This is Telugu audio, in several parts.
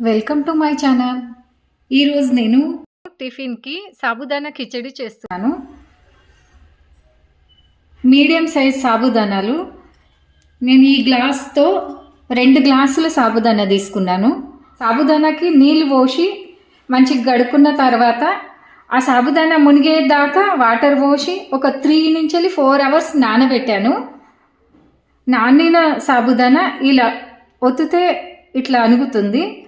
Welcome to my channel. ఈరోజు నేను టిఫిన్కి సాబుదానా కిచడి చేస్తున్నాను. మీడియం సైజ్ సాబుదానాలు. నేను ఈ గ్లాస్తో రెండు గ్లాసుల సాబుదానా తీసుకున్నాను. సాబుదానాకి నీళ్ళు పోసి మంచిగా గడుక్కున్న తర్వాత ఆ సాబుదానా మునిగేదాకా వాటర్ పోసి ఒక త్రీ నుంచి ఫోర్ అవర్స్ నానబెట్టాను. నానిన సాబుదానా ఇలా ఒత్తితే ఇట్లా అణుగుతుంది.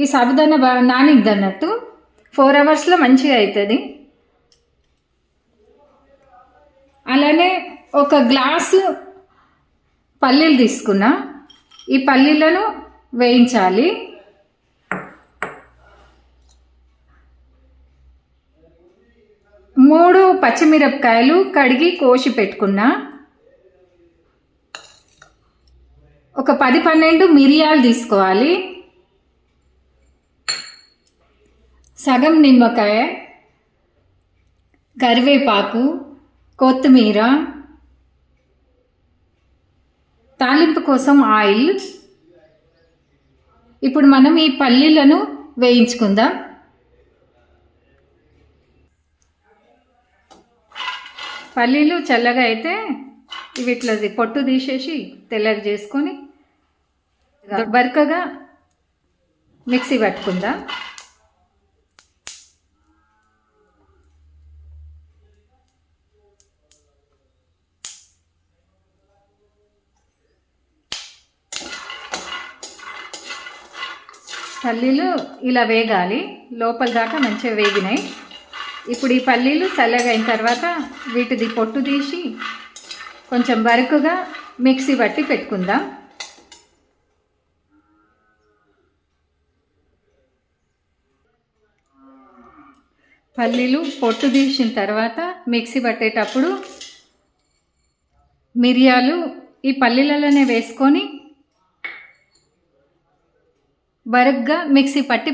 ఈ సాబుదానా బాగా నానిద్ది అన్నట్టు ఫోర్ అవర్స్లో మంచిగా అవుతుంది అలానే ఒక గ్లాసు పల్లీలు తీసుకున్నా. ఈ పల్లీలను వేయించాలి. మూడు పచ్చిమిరపకాయలు కడిగి కోసి పెట్టుకున్నా. ఒక పది పన్నెండు మిరియాలు తీసుకోవాలి. సగం నిమ్మకాయ కరివేపాకు కొత్తిమీర తాలింపు కోసం ఆయిల్. ఇప్పుడు మనం ఈ పల్లీలను వేయించుకుందాం. పల్లీలు చల్లగా అయితే ఇవి ఇట్లా పొట్టు తీసేసి తెల్లగా చేసుకొని బరకగా మిక్సీ పట్టుకుందాం. పల్లీలు ఇలా వేగాలి. లోపల దాకా మంచిగా వేగినాయి. ఇప్పుడు ఈ పల్లీలు చల్లగా అయిన తర్వాత వీటిది పొట్టు తీసి కొంచెం వరకుగా మిక్సీ పట్టి పెట్టుకుందాం. పల్లీలు పొట్టు తీసిన తర్వాత మిక్సీ పట్టేటప్పుడు మిరియాలు ఈ పల్లీలలోనే వేసుకొని బరగ్గా మిక్సీ పట్టి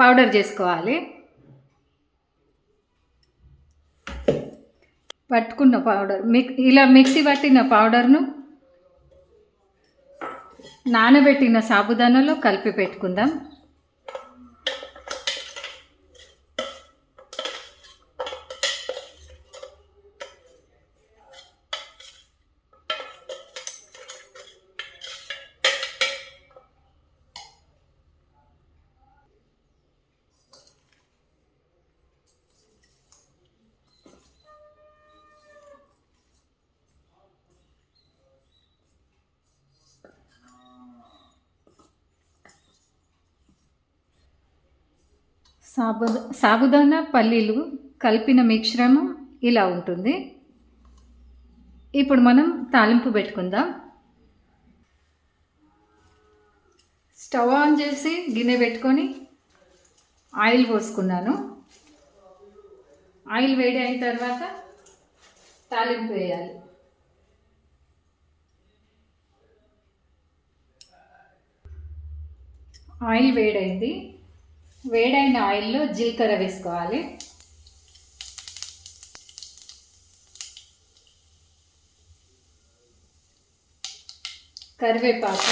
పౌడర్ చేసుకోవాలి. పట్టుకున్న పౌడర్. మిక్ ఇలా మిక్సీ పట్టిన పౌడర్ను నానబెట్టిన సాబుదానాలో కలిపి పెట్టుకుందాం. సాబు సాబుదానా పల్లీలు కలిపిన మిశ్రమం ఇలా ఉంటుంది. ఇప్పుడు మనం తాలింపు పెట్టుకుందాం. స్టవ్ ఆన్ చేసి గిన్నె పెట్టుకొని ఆయిల్ పోసుకున్నాను. ఆయిల్ వేడి అయిన తర్వాత తాలింపు వేయాలి. ఆయిల్ వేడైంది. వేడైన ఆయిల్లో జీలకర్ర వేసుకోవాలి. కరివేపాకు.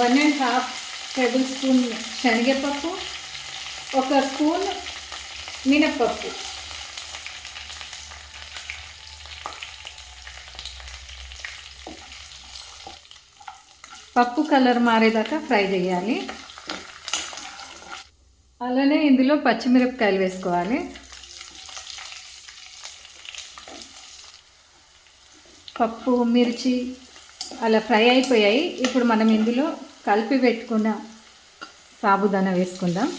One and half tablespoon శనగపప్పు ఒక స్పూన్ మినప్పప్పు. పప్పు కలర్ మారేదాకా ఫ్రై చేయాలి. అలానే ఇందులో పచ్చిమిరపకాయలు వేసుకోవాలి. పప్పు మిర్చి అలా ఫ్రై అయిపోయాయి. ఇప్పుడు మనం ఇందులో కలిపి పెట్టుకున్న సాబుదానా వేసుకుందాం.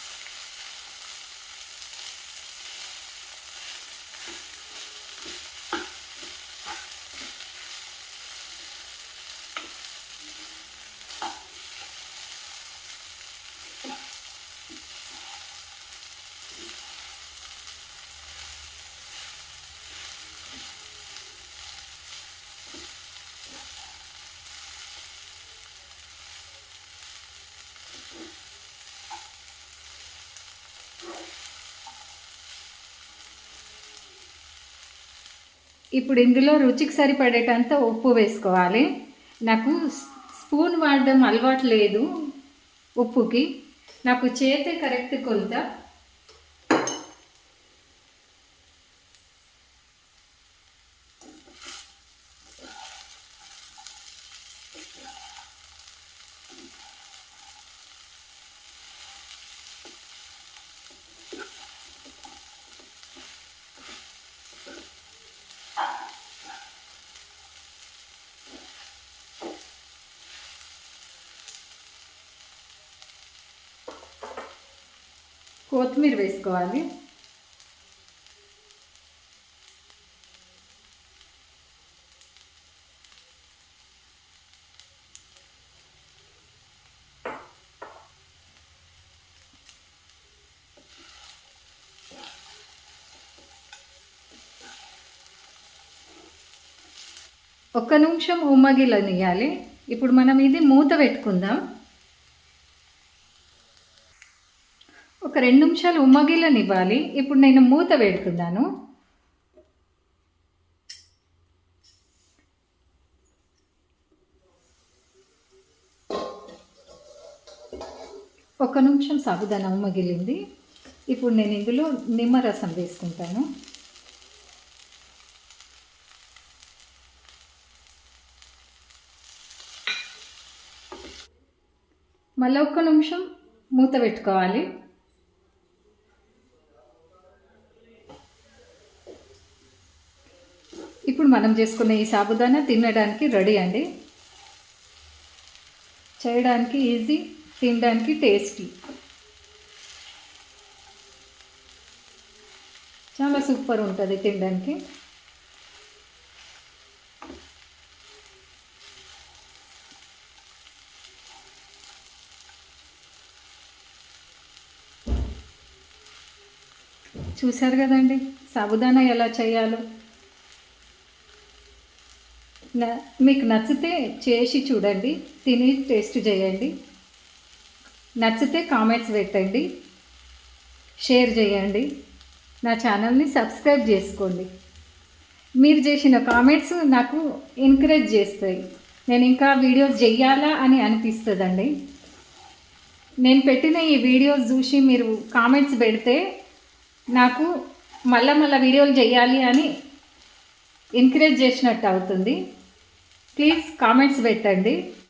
ఇప్పుడు ఇందులో రుచికి సరిపడేటంత ఉప్పు వేసుకోవాలి. నాకు స్పూన్ వాడడం అలవాటు లేదు ఉప్పుకి. నాకు చేతే కరెక్ట్ కొలత. కొత్తిమీర వేసుకోవాలి. ఒక్క నిమిషం ఉమ్మగిలనియాలి ఇప్పుడు మనం ఇది మూత పెట్టుకుందాం. రెండు నిమిషాలు ఉమ్మగిల్లనివ్వాలి. ఇప్పుడు నేను మూత పెడుతున్నాను ఒక నిమిషం సాబుదానా ఉమ్మగిలింది ఇప్పుడు నేను ఇందులో నిమ్మరసం వేసుకుంటాను. మళ్ళీ ఒక్క నిమిషం మూత పెట్టుకోవాలి ఇప్పుడు మనం చేసుకునే ఈ సాబుదానా తినడానికి రెడీ అండి. చేయడానికి ఈజీ తినడానికి టేస్టీ. చాలా సూపర్ ఉంటుంది తినడానికి. చూశారు కదండి సాబుదానా ఎలా చేయాలో. మీకు నచ్చితే చేసి చూడండి తిని టేస్ట్ చేయండి. నచ్చితే కామెంట్స్ పెట్టండి షేర్ చేయండి. నా ఛానల్ని సబ్స్క్రైబ్ చేసుకోండి. మీరు చేసిన కామెంట్స్ నాకు ఎంకరేజ్ చేస్తాయి. నేను ఇంకా వీడియోస్ చెయ్యాలా అని అనిపిస్తుందండి. నేను పెట్టిన ఈ వీడియోస్ చూసి మీరు కామెంట్స్ పెడితే నాకు మళ్ళా మళ్ళీ వీడియోలు చేయాలి అని ఎంకరేజ్ చేసినట్టు అవుతుంది. ప్లీజ్ కామెంట్స్ పెట్టండి.